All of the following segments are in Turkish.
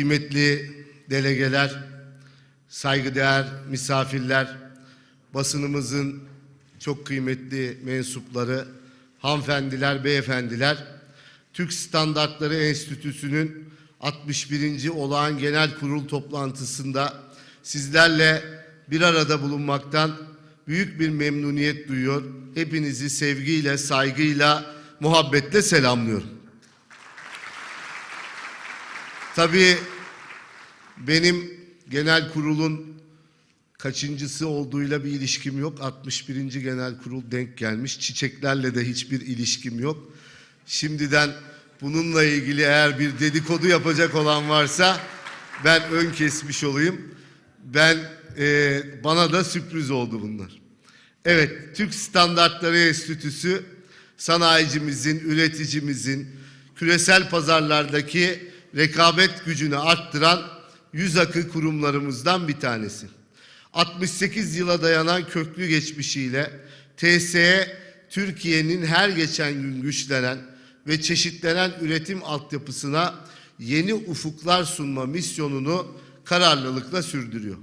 kıymetli delegeler, saygıdeğer misafirler, basınımızın çok kıymetli mensupları, hanımefendiler, beyefendiler, Türk Standartları Enstitüsü'nün 61. Olağan Genel Kurul toplantısında sizlerle bir arada bulunmaktan büyük bir memnuniyet duyuyor. Hepinizi sevgiyle, saygıyla, muhabbetle selamlıyorum. Tabii benim genel kurulun kaçıncısı olduğuyla bir ilişkim yok. 61. genel kurul denk gelmiş. Çiçeklerle de hiçbir ilişkim yok. Şimdiden bununla ilgili eğer bir dedikodu yapacak olan varsa ben ön kesmiş olayım. Ben e, bana da sürpriz oldu bunlar. Evet, Türk Standartları Enstitüsü sanayicimizin, üreticimizin küresel pazarlardaki rekabet gücünü arttıran yüz akı kurumlarımızdan bir tanesi. 68 yıla dayanan köklü geçmişiyle TSE Türkiye'nin her geçen gün güçlenen ve çeşitlenen üretim altyapısına yeni ufuklar sunma misyonunu kararlılıkla sürdürüyor.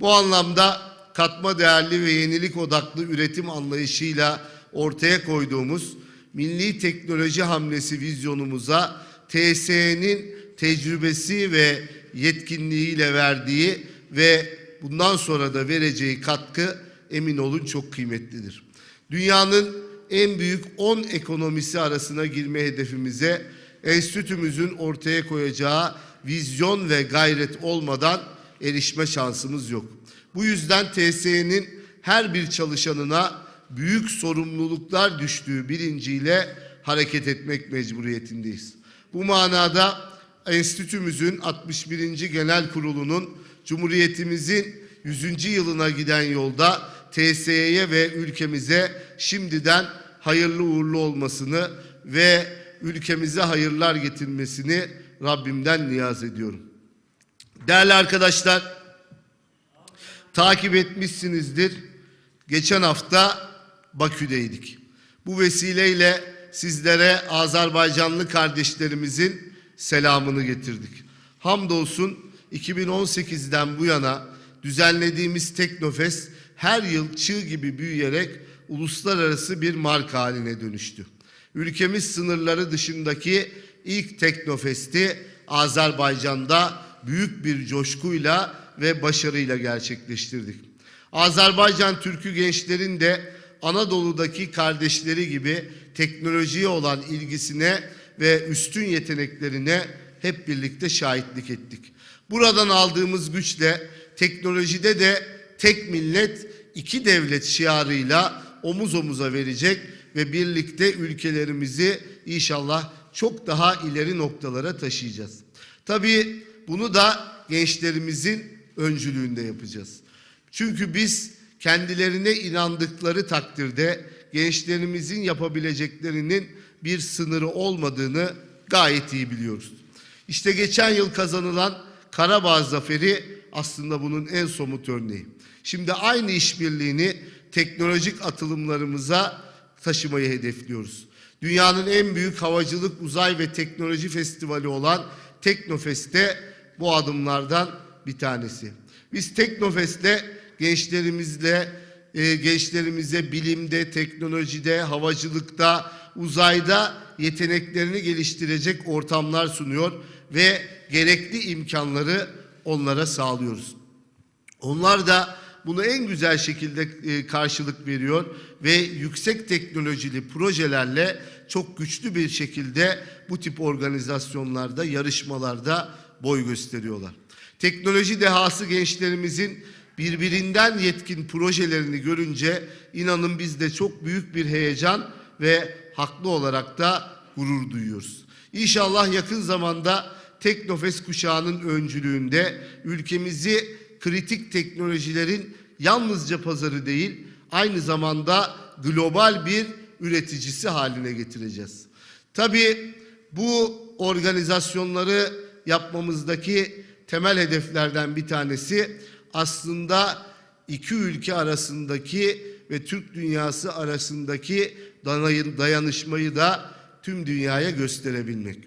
Bu anlamda katma değerli ve yenilik odaklı üretim anlayışıyla ortaya koyduğumuz milli teknoloji hamlesi vizyonumuza TSE'nin tecrübesi ve yetkinliğiyle verdiği ve bundan sonra da vereceği katkı emin olun çok kıymetlidir. Dünyanın en büyük 10 ekonomisi arasına girme hedefimize enstitümüzün ortaya koyacağı vizyon ve gayret olmadan erişme şansımız yok. Bu yüzden TSE'nin her bir çalışanına büyük sorumluluklar düştüğü bilinciyle hareket etmek mecburiyetindeyiz. Bu manada enstitümüzün 61. Genel Kurulu'nun Cumhuriyetimizin 100. yılına giden yolda TSE'ye ve ülkemize şimdiden hayırlı uğurlu olmasını ve ülkemize hayırlar getirmesini Rabbimden niyaz ediyorum. Değerli arkadaşlar, takip etmişsinizdir. Geçen hafta Bakü'deydik. Bu vesileyle sizlere Azerbaycanlı kardeşlerimizin selamını getirdik. Hamdolsun 2018'den bu yana düzenlediğimiz Teknofest her yıl çığ gibi büyüyerek uluslararası bir marka haline dönüştü. Ülkemiz sınırları dışındaki ilk Teknofest'i Azerbaycan'da büyük bir coşkuyla ve başarıyla gerçekleştirdik. Azerbaycan Türkü gençlerin de Anadolu'daki kardeşleri gibi teknolojiye olan ilgisine ve üstün yeteneklerine hep birlikte şahitlik ettik. Buradan aldığımız güçle teknolojide de tek millet iki devlet şiarıyla omuz omuza verecek ve birlikte ülkelerimizi inşallah çok daha ileri noktalara taşıyacağız. Tabii bunu da gençlerimizin öncülüğünde yapacağız. Çünkü biz kendilerine inandıkları takdirde gençlerimizin yapabileceklerinin bir sınırı olmadığını gayet iyi biliyoruz. İşte geçen yıl kazanılan Karabağ Zaferi aslında bunun en somut örneği. Şimdi aynı işbirliğini teknolojik atılımlarımıza taşımayı hedefliyoruz. Dünyanın en büyük havacılık, uzay ve teknoloji festivali olan Teknofest'te bu adımlardan bir tanesi. Biz Teknofest'te gençlerimizle e, gençlerimize bilimde, teknolojide, havacılıkta, uzayda yeteneklerini geliştirecek ortamlar sunuyor ve gerekli imkanları onlara sağlıyoruz. Onlar da bunu en güzel şekilde e, karşılık veriyor ve yüksek teknolojili projelerle çok güçlü bir şekilde bu tip organizasyonlarda, yarışmalarda boy gösteriyorlar. Teknoloji dehası gençlerimizin birbirinden yetkin projelerini görünce inanın biz de çok büyük bir heyecan ve haklı olarak da gurur duyuyoruz. İnşallah yakın zamanda Teknofest kuşağının öncülüğünde ülkemizi kritik teknolojilerin yalnızca pazarı değil, aynı zamanda global bir üreticisi haline getireceğiz. Tabii bu organizasyonları yapmamızdaki temel hedeflerden bir tanesi aslında iki ülke arasındaki ve Türk dünyası arasındaki dayanışmayı da tüm dünyaya gösterebilmek.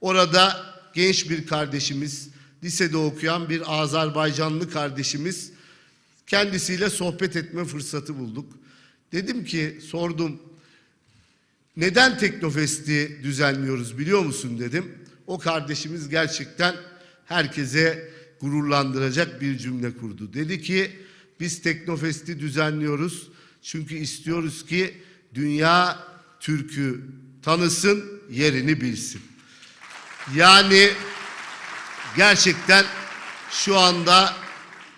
Orada genç bir kardeşimiz lisede okuyan bir Azerbaycanlı kardeşimiz. Kendisiyle sohbet etme fırsatı bulduk. Dedim ki sordum neden Teknofest'i düzenliyoruz biliyor musun dedim. O kardeşimiz gerçekten herkese gururlandıracak bir cümle kurdu. Dedi ki biz Teknofest'i düzenliyoruz çünkü istiyoruz ki dünya Türk'ü tanısın, yerini bilsin. Yani gerçekten şu anda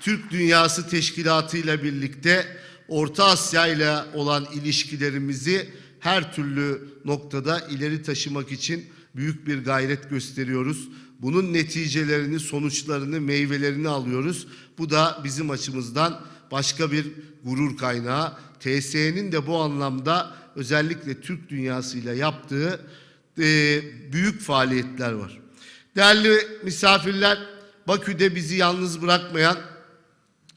Türk Dünyası Teşkilatı ile birlikte Orta Asya ile olan ilişkilerimizi her türlü noktada ileri taşımak için büyük bir gayret gösteriyoruz. Bunun neticelerini, sonuçlarını, meyvelerini alıyoruz. Bu da bizim açımızdan başka bir gurur kaynağı. TSE'nin de bu anlamda özellikle Türk dünyasıyla yaptığı e, büyük faaliyetler var. Değerli misafirler, Bakü'de bizi yalnız bırakmayan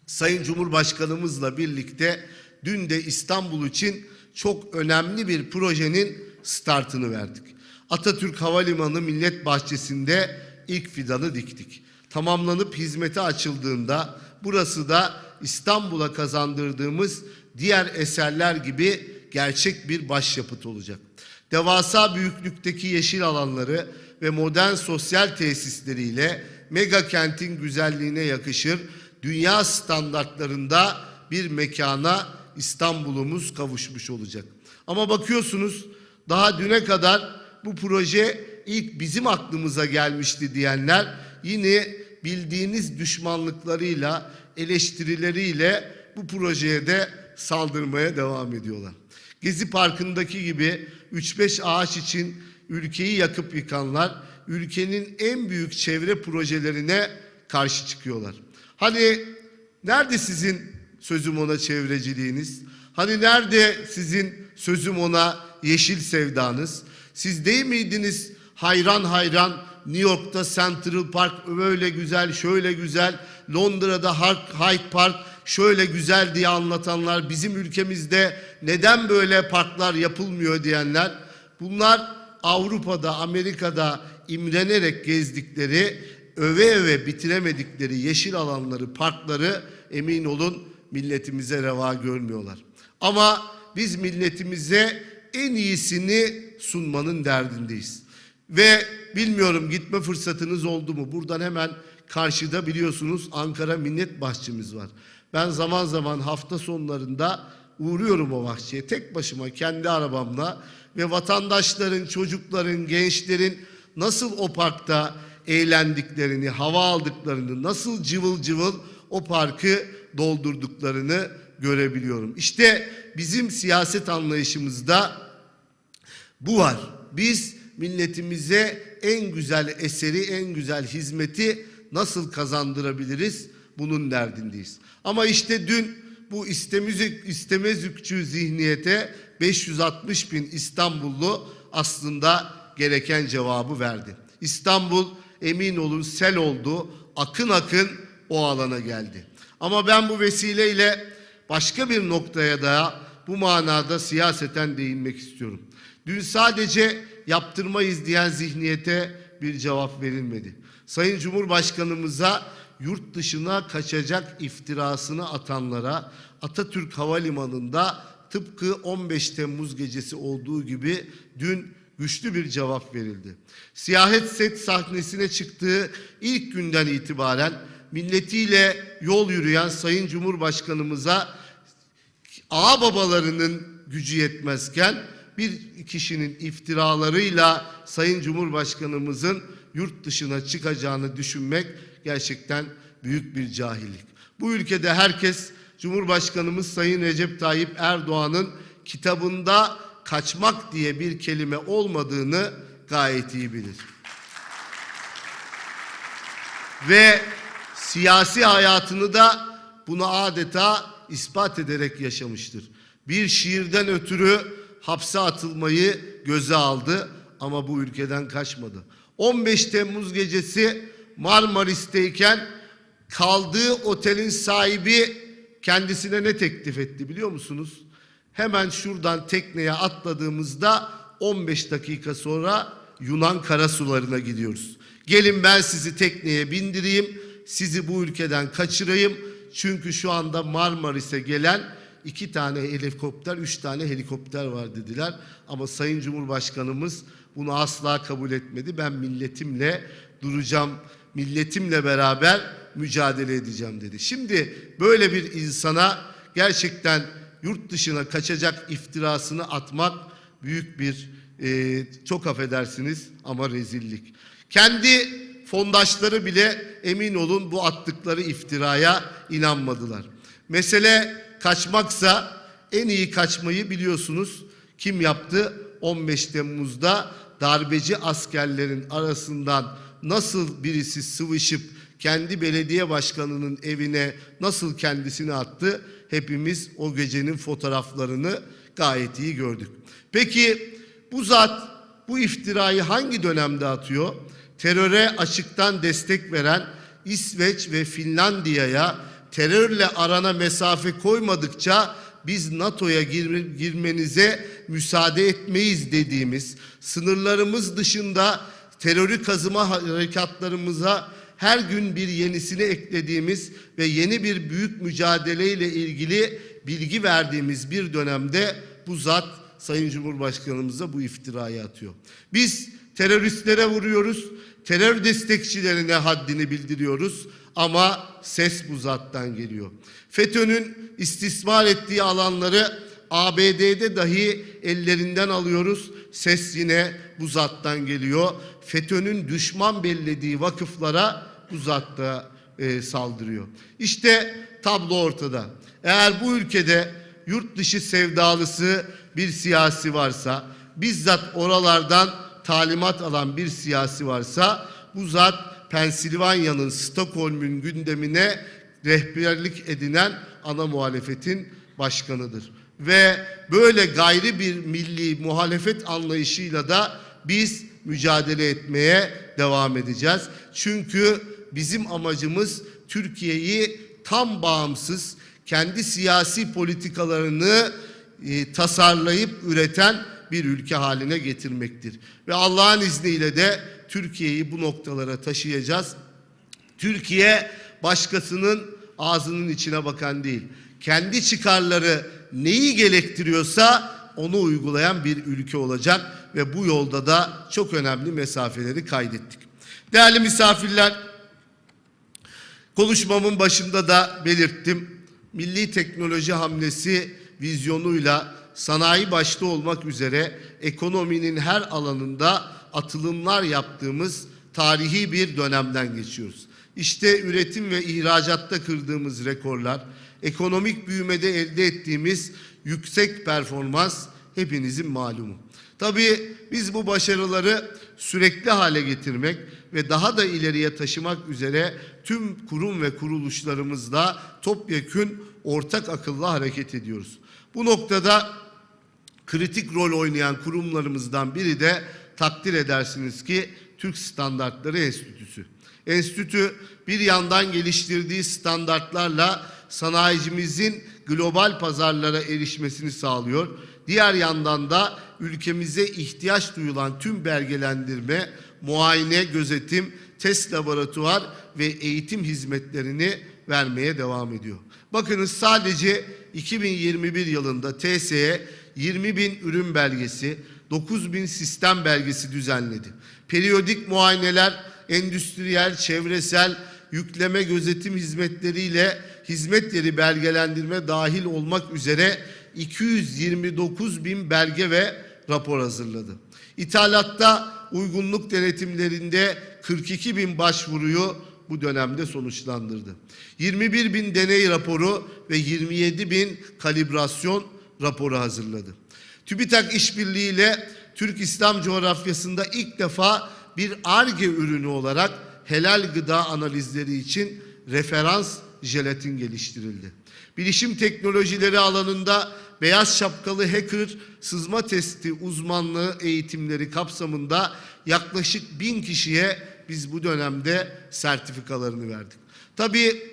Sayın Cumhurbaşkanımızla birlikte dün de İstanbul için çok önemli bir projenin startını verdik. Atatürk Havalimanı Millet Bahçesi'nde ilk fidanı diktik. Tamamlanıp hizmete açıldığında burası da İstanbul'a kazandırdığımız diğer eserler gibi gerçek bir başyapıt olacak. Devasa büyüklükteki yeşil alanları ve modern sosyal tesisleriyle mega kentin güzelliğine yakışır dünya standartlarında bir mekana İstanbul'umuz kavuşmuş olacak. Ama bakıyorsunuz daha düne kadar bu proje ilk bizim aklımıza gelmişti diyenler yine bildiğiniz düşmanlıklarıyla, eleştirileriyle bu projeye de saldırmaya devam ediyorlar. Gezi Parkı'ndaki gibi 3-5 ağaç için ülkeyi yakıp yıkanlar ülkenin en büyük çevre projelerine karşı çıkıyorlar. Hani nerede sizin sözüm ona çevreciliğiniz? Hani nerede sizin sözüm ona yeşil sevdanız? Siz değil miydiniz hayran hayran New York'ta Central Park böyle güzel, şöyle güzel, Londra'da Hyde Park şöyle güzel diye anlatanlar, bizim ülkemizde neden böyle parklar yapılmıyor diyenler, bunlar Avrupa'da, Amerika'da imrenerek gezdikleri, öve öve bitiremedikleri yeşil alanları, parkları emin olun milletimize reva görmüyorlar. Ama biz milletimize en iyisini sunmanın derdindeyiz. Ve bilmiyorum gitme fırsatınız oldu mu? Buradan hemen karşıda biliyorsunuz Ankara Millet Bahçemiz var. Ben zaman zaman hafta sonlarında uğruyorum o bahçeye tek başıma kendi arabamla ve vatandaşların, çocukların, gençlerin nasıl o parkta eğlendiklerini, hava aldıklarını, nasıl cıvıl cıvıl o parkı doldurduklarını görebiliyorum. İşte bizim siyaset anlayışımızda bu var. Biz milletimize en güzel eseri, en güzel hizmeti nasıl kazandırabiliriz? Bunun derdindeyiz. Ama işte dün bu istemezük, istemezükçü zihniyete 560 bin İstanbullu aslında gereken cevabı verdi. İstanbul emin olun sel oldu, akın akın o alana geldi. Ama ben bu vesileyle başka bir noktaya da bu manada siyaseten değinmek istiyorum. Dün sadece yaptırmayız diyen zihniyete bir cevap verilmedi. Sayın Cumhurbaşkanımıza yurt dışına kaçacak iftirasını atanlara Atatürk Havalimanı'nda tıpkı 15 Temmuz gecesi olduğu gibi dün güçlü bir cevap verildi. Siyahet set sahnesine çıktığı ilk günden itibaren milletiyle yol yürüyen Sayın Cumhurbaşkanımıza ağa babalarının gücü yetmezken bir kişinin iftiralarıyla Sayın Cumhurbaşkanımızın yurt dışına çıkacağını düşünmek gerçekten büyük bir cahillik. Bu ülkede herkes Cumhurbaşkanımız Sayın Recep Tayyip Erdoğan'ın kitabında kaçmak diye bir kelime olmadığını gayet iyi bilir. Ve siyasi hayatını da bunu adeta ispat ederek yaşamıştır. Bir şiirden ötürü hapse atılmayı göze aldı ama bu ülkeden kaçmadı. 15 Temmuz gecesi Marmaris'teyken kaldığı otelin sahibi kendisine ne teklif etti biliyor musunuz? Hemen şuradan tekneye atladığımızda 15 dakika sonra Yunan karasularına gidiyoruz. Gelin ben sizi tekneye bindireyim, sizi bu ülkeden kaçırayım. Çünkü şu anda Marmaris'e gelen iki tane helikopter, üç tane helikopter var dediler. Ama Sayın Cumhurbaşkanımız bunu asla kabul etmedi. Ben milletimle duracağım, milletimle beraber mücadele edeceğim dedi. Şimdi böyle bir insana gerçekten yurt dışına kaçacak iftirasını atmak büyük bir e, çok affedersiniz ama rezillik. Kendi fondaşları bile emin olun bu attıkları iftiraya inanmadılar. Mesele kaçmaksa en iyi kaçmayı biliyorsunuz kim yaptı? 15 Temmuz'da darbeci askerlerin arasından nasıl birisi sıvışıp kendi belediye başkanının evine nasıl kendisini attı? Hepimiz o gecenin fotoğraflarını gayet iyi gördük. Peki bu zat bu iftirayı hangi dönemde atıyor? Teröre açıktan destek veren İsveç ve Finlandiya'ya terörle arana mesafe koymadıkça biz NATO'ya gir- girmenize müsaade etmeyiz dediğimiz sınırlarımız dışında terörü kazıma harekatlarımıza her gün bir yenisini eklediğimiz ve yeni bir büyük mücadeleyle ilgili bilgi verdiğimiz bir dönemde bu zat Sayın Cumhurbaşkanımıza bu iftirayı atıyor. Biz teröristlere vuruyoruz, terör destekçilerine haddini bildiriyoruz ama ses bu zattan geliyor. FETÖ'nün istismar ettiği alanları ABD'de dahi ellerinden alıyoruz. Ses yine bu zattan geliyor. FETÖ'nün düşman bellediği vakıflara bu zat da e, saldırıyor. İşte tablo ortada. Eğer bu ülkede yurt dışı sevdalısı bir siyasi varsa, bizzat oralardan talimat alan bir siyasi varsa, bu zat Pensilvanya'nın Stockholm'ün gündemine rehberlik edinen ana muhalefetin başkanıdır. Ve böyle gayri bir milli muhalefet anlayışıyla da biz mücadele etmeye devam edeceğiz. Çünkü bizim amacımız Türkiye'yi tam bağımsız, kendi siyasi politikalarını e, tasarlayıp üreten bir ülke haline getirmektir. Ve Allah'ın izniyle de Türkiye'yi bu noktalara taşıyacağız. Türkiye başkasının ağzının içine bakan değil. Kendi çıkarları neyi gerektiriyorsa onu uygulayan bir ülke olacak ve bu yolda da çok önemli mesafeleri kaydettik. Değerli misafirler, konuşmamın başında da belirttim. Milli teknoloji hamlesi vizyonuyla sanayi başta olmak üzere ekonominin her alanında atılımlar yaptığımız tarihi bir dönemden geçiyoruz. İşte üretim ve ihracatta kırdığımız rekorlar, ekonomik büyümede elde ettiğimiz yüksek performans hepinizin malumu. Tabii biz bu başarıları sürekli hale getirmek ve daha da ileriye taşımak üzere tüm kurum ve kuruluşlarımızla topyekün ortak akılla hareket ediyoruz. Bu noktada kritik rol oynayan kurumlarımızdan biri de takdir edersiniz ki Türk Standartları Enstitüsü. Enstitü bir yandan geliştirdiği standartlarla sanayicimizin global pazarlara erişmesini sağlıyor. Diğer yandan da ülkemize ihtiyaç duyulan tüm belgelendirme, muayene, gözetim, test laboratuvar ve eğitim hizmetlerini vermeye devam ediyor. Bakınız sadece 2021 yılında TSE 20 bin ürün belgesi, 9 bin sistem belgesi düzenledi. Periyodik muayeneler, endüstriyel, çevresel, yükleme gözetim hizmetleriyle hizmet yeri belgelendirme dahil olmak üzere 229 bin belge ve rapor hazırladı. İthalatta uygunluk denetimlerinde 42 bin başvuruyu bu dönemde sonuçlandırdı. 21 bin deney raporu ve 27 bin kalibrasyon raporu hazırladı. TÜBİTAK işbirliğiyle Türk İslam coğrafyasında ilk defa bir ARGE ürünü olarak helal gıda analizleri için referans jelatin geliştirildi. Bilişim teknolojileri alanında beyaz şapkalı hacker sızma testi uzmanlığı eğitimleri kapsamında yaklaşık bin kişiye biz bu dönemde sertifikalarını verdik. Tabii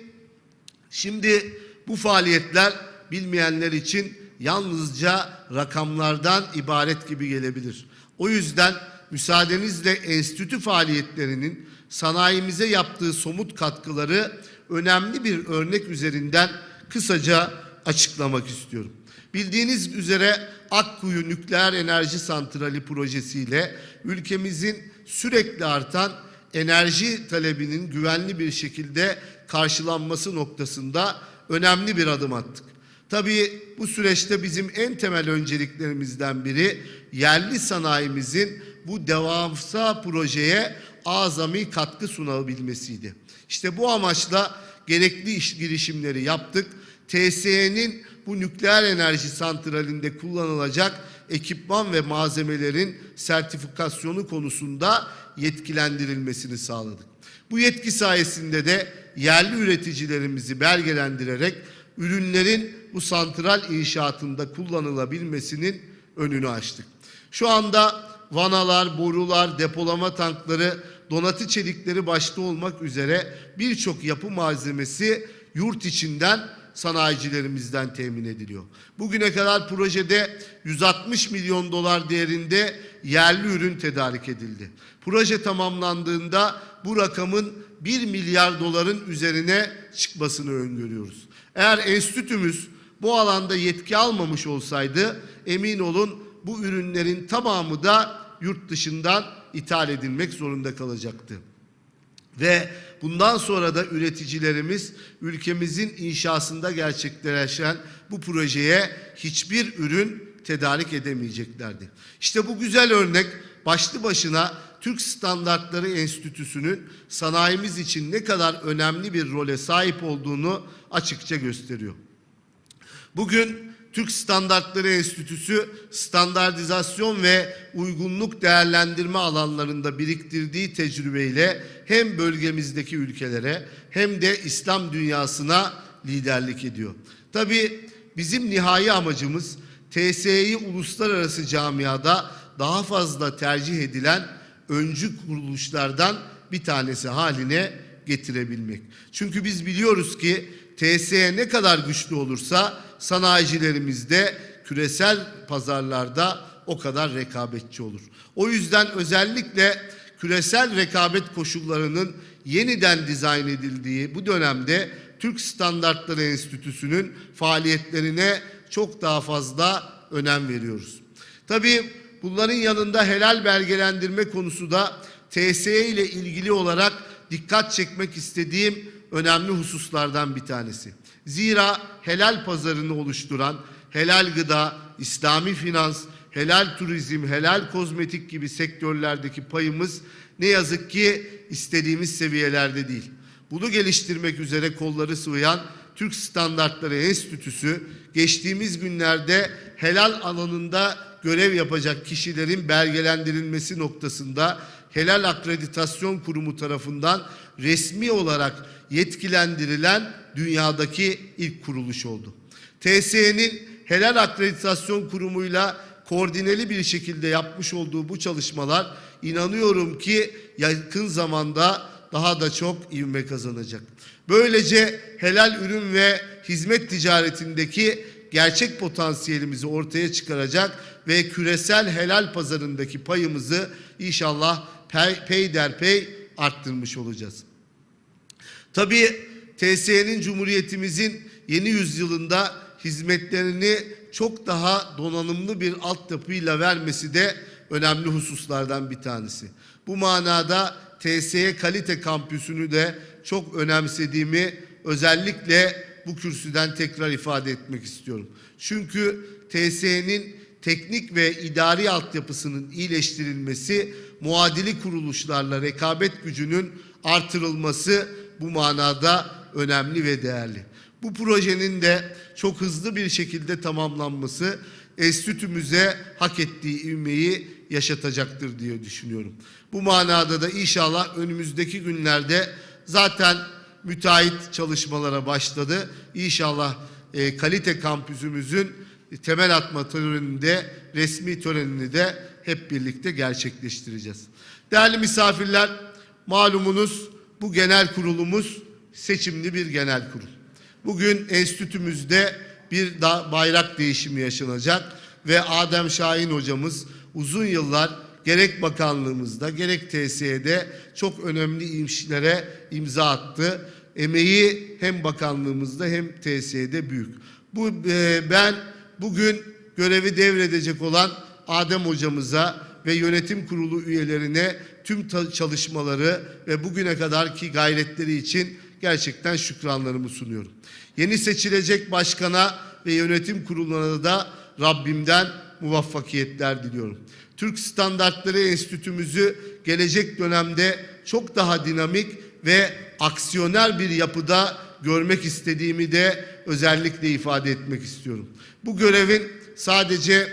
şimdi bu faaliyetler bilmeyenler için yalnızca rakamlardan ibaret gibi gelebilir. O yüzden müsaadenizle enstitü faaliyetlerinin sanayimize yaptığı somut katkıları önemli bir örnek üzerinden kısaca açıklamak istiyorum. Bildiğiniz üzere Akkuyu Nükleer Enerji Santrali projesiyle ülkemizin sürekli artan enerji talebinin güvenli bir şekilde karşılanması noktasında önemli bir adım attık. Tabii bu süreçte bizim en temel önceliklerimizden biri yerli sanayimizin bu devamsa projeye azami katkı sunabilmesiydi. İşte bu amaçla gerekli iş girişimleri yaptık. TSE'nin bu nükleer enerji santralinde kullanılacak ekipman ve malzemelerin sertifikasyonu konusunda yetkilendirilmesini sağladık. Bu yetki sayesinde de yerli üreticilerimizi belgelendirerek ürünlerin bu santral inşaatında kullanılabilmesinin önünü açtık. Şu anda vanalar, borular, depolama tankları, donatı çelikleri başta olmak üzere birçok yapı malzemesi yurt içinden sanayicilerimizden temin ediliyor. Bugüne kadar projede 160 milyon dolar değerinde yerli ürün tedarik edildi. Proje tamamlandığında bu rakamın 1 milyar doların üzerine çıkmasını öngörüyoruz. Eğer enstitümüz bu alanda yetki almamış olsaydı emin olun bu ürünlerin tamamı da yurt dışından ithal edilmek zorunda kalacaktı. Ve bundan sonra da üreticilerimiz ülkemizin inşasında gerçekleşen bu projeye hiçbir ürün tedarik edemeyeceklerdi. İşte bu güzel örnek başlı başına Türk Standartları Enstitüsü'nün sanayimiz için ne kadar önemli bir role sahip olduğunu açıkça gösteriyor. Bugün Türk Standartları Enstitüsü standartizasyon ve uygunluk değerlendirme alanlarında biriktirdiği tecrübeyle hem bölgemizdeki ülkelere hem de İslam dünyasına liderlik ediyor. Tabii bizim nihai amacımız TSE'yi uluslararası camiada daha fazla tercih edilen öncü kuruluşlardan bir tanesi haline getirebilmek. Çünkü biz biliyoruz ki TSE ne kadar güçlü olursa sanayicilerimiz de küresel pazarlarda o kadar rekabetçi olur. O yüzden özellikle küresel rekabet koşullarının yeniden dizayn edildiği bu dönemde Türk Standartları Enstitüsü'nün faaliyetlerine çok daha fazla önem veriyoruz. Tabii bunların yanında helal belgelendirme konusu da TSE ile ilgili olarak dikkat çekmek istediğim önemli hususlardan bir tanesi. Zira helal pazarını oluşturan helal gıda, İslami finans, helal turizm, helal kozmetik gibi sektörlerdeki payımız ne yazık ki istediğimiz seviyelerde değil. Bunu geliştirmek üzere kolları sıvayan Türk Standartları Enstitüsü geçtiğimiz günlerde helal alanında görev yapacak kişilerin belgelendirilmesi noktasında Helal Akreditasyon Kurumu tarafından resmi olarak yetkilendirilen dünyadaki ilk kuruluş oldu. TSE'nin Helal Akreditasyon Kurumu'yla koordineli bir şekilde yapmış olduğu bu çalışmalar inanıyorum ki yakın zamanda daha da çok ivme kazanacak. Böylece helal ürün ve hizmet ticaretindeki gerçek potansiyelimizi ortaya çıkaracak ve küresel helal pazarındaki payımızı inşallah pey, peyderpey arttırmış olacağız. Tabii TSE'nin Cumhuriyetimizin yeni yüzyılında hizmetlerini çok daha donanımlı bir altyapıyla vermesi de önemli hususlardan bir tanesi. Bu manada TSE Kalite Kampüsü'nü de çok önemsediğimi özellikle bu kürsüden tekrar ifade etmek istiyorum. Çünkü TSE'nin teknik ve idari altyapısının iyileştirilmesi, muadili kuruluşlarla rekabet gücünün artırılması bu manada önemli ve değerli. Bu projenin de çok hızlı bir şekilde tamamlanması enstitümüze hak ettiği ivmeyi yaşatacaktır diye düşünüyorum. Bu manada da inşallah önümüzdeki günlerde zaten müteahhit çalışmalara başladı. İnşallah e, kalite kampüsümüzün temel atma töreninde, resmi törenini de hep birlikte gerçekleştireceğiz. Değerli misafirler, malumunuz bu genel kurulumuz seçimli bir genel kurul. Bugün enstitümüzde bir bayrak değişimi yaşanacak ve Adem Şahin hocamız uzun yıllar gerek bakanlığımızda gerek TSE'de çok önemli işlere imza attı. Emeği hem bakanlığımızda hem TSE'de büyük. Bu e, ben bugün görevi devredecek olan Adem hocamıza ve yönetim kurulu üyelerine tüm çalışmaları ve bugüne kadarki gayretleri için gerçekten şükranlarımı sunuyorum. Yeni seçilecek başkana ve yönetim kuruluna da Rabbimden muvaffakiyetler diliyorum. Türk Standartları Enstitümüzü gelecek dönemde çok daha dinamik ve aksiyoner bir yapıda görmek istediğimi de özellikle ifade etmek istiyorum. Bu görevin sadece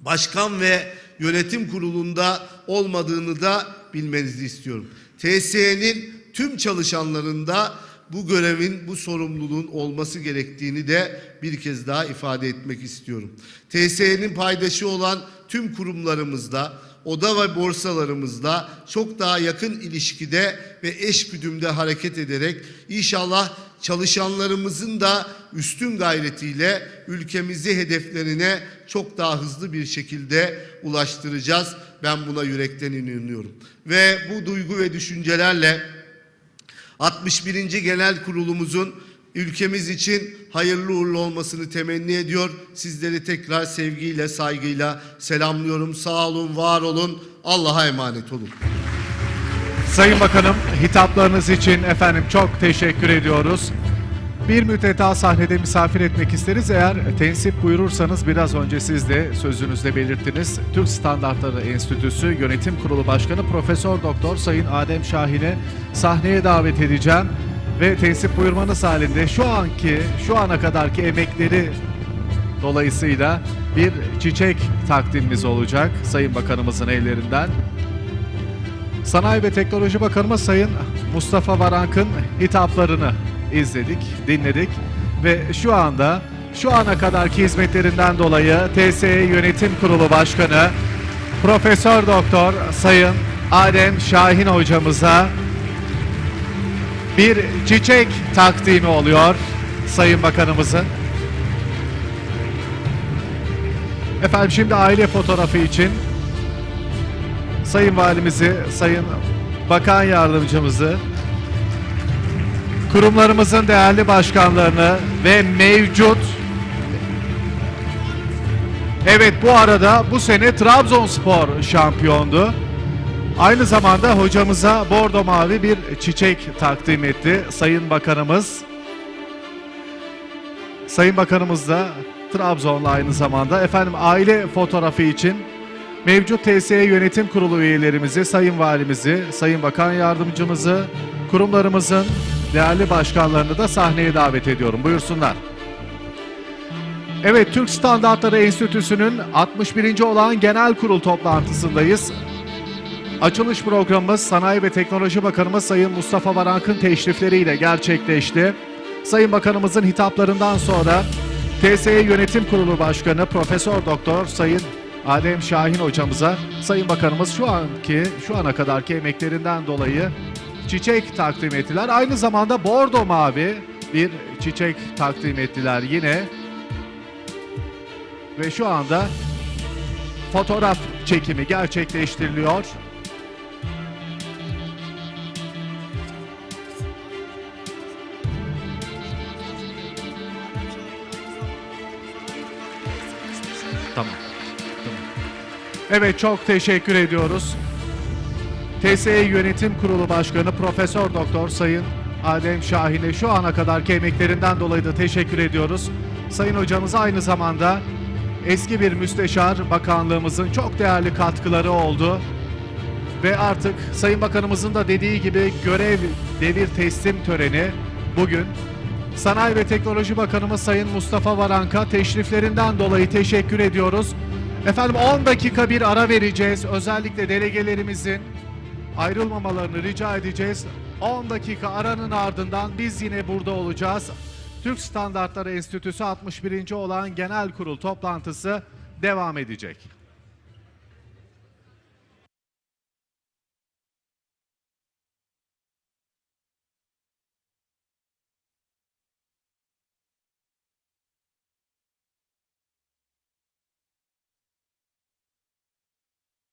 başkan ve yönetim kurulunda olmadığını da bilmenizi istiyorum. TSE'nin tüm çalışanlarında bu görevin, bu sorumluluğun olması gerektiğini de bir kez daha ifade etmek istiyorum. TSE'nin paydaşı olan tüm kurumlarımızda, oda ve borsalarımızla çok daha yakın ilişkide ve eşgüdümde hareket ederek inşallah çalışanlarımızın da üstün gayretiyle ülkemizi hedeflerine çok daha hızlı bir şekilde ulaştıracağız. Ben buna yürekten inanıyorum. Ve bu duygu ve düşüncelerle 61. Genel Kurulumuzun ülkemiz için hayırlı uğurlu olmasını temenni ediyor. Sizleri tekrar sevgiyle, saygıyla selamlıyorum. Sağ olun, var olun. Allah'a emanet olun. Sayın Bakanım, hitaplarınız için efendim çok teşekkür ediyoruz. Bir müddet daha sahnede misafir etmek isteriz. Eğer tensip buyurursanız biraz önce siz de sözünüzde belirttiniz. Türk Standartları Enstitüsü Yönetim Kurulu Başkanı Profesör Doktor Sayın Adem Şahin'i sahneye davet edeceğim. Ve tensip buyurmanız halinde şu anki, şu ana kadarki emekleri dolayısıyla bir çiçek takdimimiz olacak Sayın Bakanımızın ellerinden. Sanayi ve Teknoloji Bakanımız Sayın Mustafa Varank'ın hitaplarını izledik, dinledik ve şu anda şu ana kadarki hizmetlerinden dolayı TSE Yönetim Kurulu Başkanı Profesör Doktor Sayın Adem Şahin hocamıza bir çiçek takdimi oluyor Sayın Bakanımızın. Efendim şimdi aile fotoğrafı için Sayın Valimizi, Sayın Bakan Yardımcımızı, kurumlarımızın değerli başkanlarını ve mevcut Evet bu arada bu sene Trabzonspor şampiyondu. Aynı zamanda hocamıza bordo mavi bir çiçek takdim etti Sayın Bakanımız. Sayın Bakanımız da Trabzonlu aynı zamanda. Efendim aile fotoğrafı için mevcut TSE Yönetim Kurulu üyelerimizi, Sayın Valimizi, Sayın Bakan Yardımcımızı, kurumlarımızın değerli başkanlarını da sahneye davet ediyorum. Buyursunlar. Evet, Türk Standartları Enstitüsü'nün 61. olan genel kurul toplantısındayız. Açılış programımız Sanayi ve Teknoloji Bakanımız Sayın Mustafa Varank'ın teşrifleriyle gerçekleşti. Sayın Bakanımızın hitaplarından sonra TSE Yönetim Kurulu Başkanı Profesör Doktor Sayın Adem Şahin hocamıza Sayın Bakanımız şu anki şu ana kadarki emeklerinden dolayı çiçek takdim ettiler. Aynı zamanda bordo mavi bir çiçek takdim ettiler yine. Ve şu anda fotoğraf çekimi gerçekleştiriliyor. Tamam. Evet çok teşekkür ediyoruz. TSE Yönetim Kurulu Başkanı Profesör Doktor Sayın Adem Şahin'e şu ana kadarki emeklerinden dolayı da teşekkür ediyoruz. Sayın hocamız aynı zamanda eski bir müsteşar bakanlığımızın çok değerli katkıları oldu. Ve artık Sayın Bakanımızın da dediği gibi görev devir teslim töreni bugün Sanayi ve Teknoloji Bakanımız Sayın Mustafa Varank'a teşriflerinden dolayı teşekkür ediyoruz. Efendim 10 dakika bir ara vereceğiz. Özellikle delegelerimizin ayrılmamalarını rica edeceğiz. 10 dakika aranın ardından biz yine burada olacağız. Türk Standartları Enstitüsü 61. olan genel kurul toplantısı devam edecek.